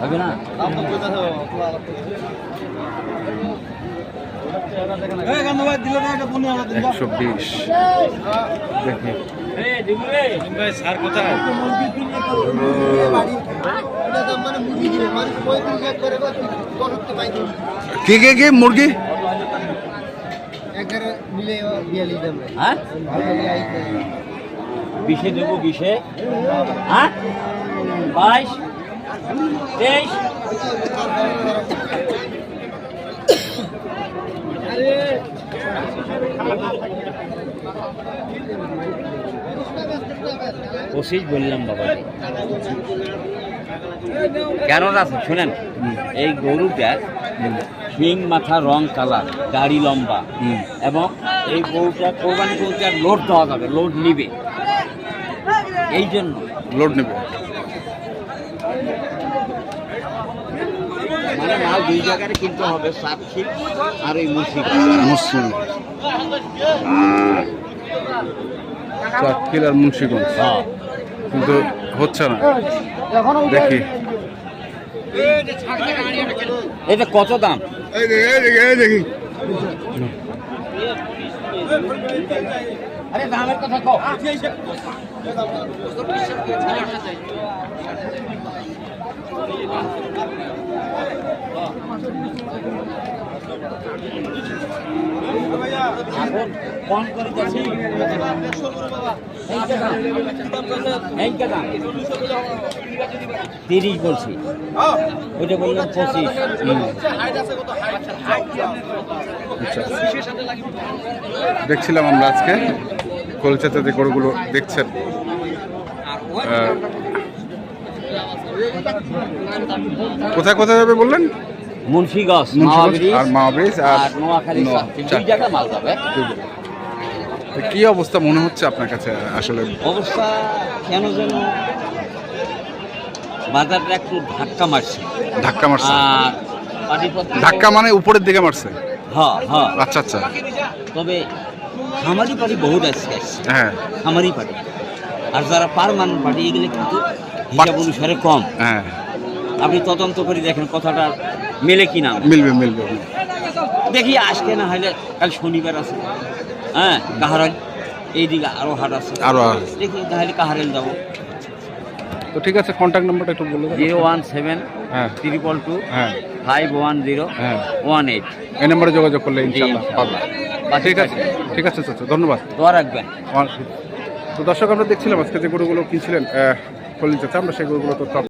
হবে না একশো বিশ। দেখি। কি কি কি? মুরগি? হ্যাঁ? বিশে দেবো বিশে। হ্যাঁ? বাইশ। পঁচিশ বললাম বাবা। কেন আছে শুনেন এই গরুটার শিং মাথা রং কালার দাড়ি লম্বা। এবং এই গরুটা কোরবানি গরুটার লোড দেওয়া যাবে লোড নিবে। এই জন্য লোড নেবে। মাল দুই জায়গায় কিনতে হবে সাতক্ষীর আর এই আর মুন্সিগঞ্জ হ্যাঁ। কিন্তু হচ্ছে না। দেখি। এটা কত দাম? দেখি। আরে দামের কথা কও। এখন তিরিশ বলছি। ওইটা বললাম পঁচিশ। আচ্ছা। দেখছিলাম আমরা আজকে। কলকাতাতে গরুগুলো দেখছেন। কোথায় কোথায় যাবে বললেন? মুন্সিগঞ্জ আর মাওয়া ব্রিজ আর আর নোয়াখালী দুই চার- মাল যাবে। কি অবস্থা মনে হচ্ছে আপনার কাছে আসলে? অবস্থা কেন যেন বাজারটা একটু ধাক্কা মারছে। ধাক্কা মারছে। ধাক্কা মানে উপরের দিকে মারছে? হ্যাঁ হ্যাঁ। আচ্ছা আচ্ছা। তবে খামারি পার্টি বহুত আছে হ্যাঁ। খামারি পার্টি আর যারা পারমানেন্ট পার্টি এগুলো কিন্তু হিসাব অনুসারে কম। হ্যাঁ। আপনি তদন্ত করে দেখেন কথাটা মেলে কিনা মিলবে মিলবে দেখি আজকে না হলে কাল শনিবার আছে। হ্যাঁ কাহারাল এইদিকে আরও হাট আছে। আরও দেখি তাহলে কাহারেল যাব। তো ঠিক আছে কন্ট্যাক্ট নাম্বারটা একটু বলে জিরো ওয়ান সেভেন হ্যাঁ। ট্রিপল টু হ্যাঁ। ফাইভ ওয়ান জিরো হ্যাঁ। ওয়ান এইট এই নাম্বারে যোগাযোগ করলে ইনশাল্লাহ ইনশাল্লাহ। ঠিক আছে ঠিক আছে ধন্যবাদ। দোয়া রাখবেন। তো দর্শক আমরা দেখছিলাম আজকে যে গরুগুলো কিনছিলেন কলিন চাচা আমরা সেই গরুগুলো তথ্য